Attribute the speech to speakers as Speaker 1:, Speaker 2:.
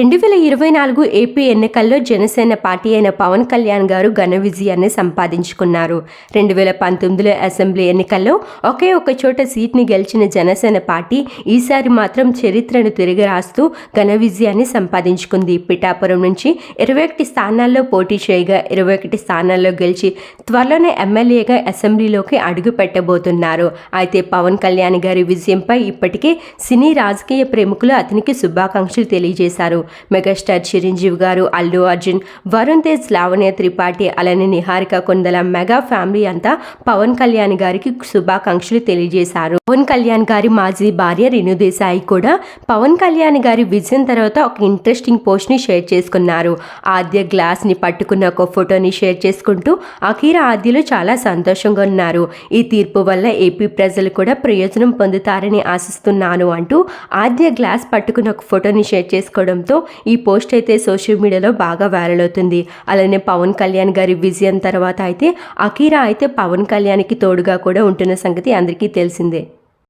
Speaker 1: రెండు వేల ఇరవై నాలుగు ఏపీ ఎన్నికల్లో జనసేన పార్టీ అయిన పవన్ కళ్యాణ్ గారు ఘన విజయాన్ని సంపాదించుకున్నారు. రెండు వేల పంతొమ్మిదిలో అసెంబ్లీ ఎన్నికల్లో ఒకే ఒక చోట సీట్ని గెలిచిన జనసేన పార్టీ ఈసారి మాత్రం చరిత్రను తిరిగి రాస్తూ ఘన విజయాన్ని సంపాదించుకుంది. పిఠాపురం నుంచి ఇరవై ఒకటి స్థానాల్లో పోటీ చేయగా ఇరవై ఒకటి స్థానాల్లో గెలిచి త్వరలోనే ఎమ్మెల్యేగా అసెంబ్లీలోకి అడుగు పెట్టబోతున్నారు అయితే పవన్ కళ్యాణ్ గారి విజయంపై ఇప్పటికే సినీ రాజకీయ ప్రేమికులు అతనికి శుభాకాంక్షలు తెలియజేశారు. మెగాస్టార్ చిరంజీవి గారు అల్లు అర్జున్ వరుణ్ తేజ్ లావణ్య త్రిపాఠి అలానే నిహారిక కొందల మెగా ఫ్యామిలీ అంతా పవన్ కళ్యాణ్ గారికి శుభాకాంక్షలు తెలియజేశారు. పవన్ కళ్యాణ్ గారి మాజీ భార్య రేణు దేశాయి కూడా పవన్ కళ్యాణ్ గారి విజయం తర్వాత ఒక ఇంట్రెస్టింగ్ పోస్ట్ని షేర్ చేసుకున్నారు. ఆద్య గ్లాస్ని పట్టుకున్న ఒక ఫోటోని షేర్ చేసుకుంటూ అఖీర ఆద్యలు చాలా సంతోషంగా ఉన్నారు. ఈ తీర్పు వల్ల ఏపీ ప్రజలు కూడా ప్రయోజనం పొందుతారని ఆశిస్తున్నాను అంటూ ఆద్య గ్లాస్ పట్టుకున్న ఒక ఫోటోని షేర్ చేసుకోవడంతో ఈ పోస్ట్ అయితే సోషల్ మీడియాలో బాగా వైరల్ అవుతుంది. అలానే పవన్ కళ్యాణ్ గారి విజయం తర్వాత అయితే అఖీరా అయితే పవన్ కళ్యాణ్కి తోడుగా కూడా ఉంటున్న సంగతి అందరికీ తెలిసిందే.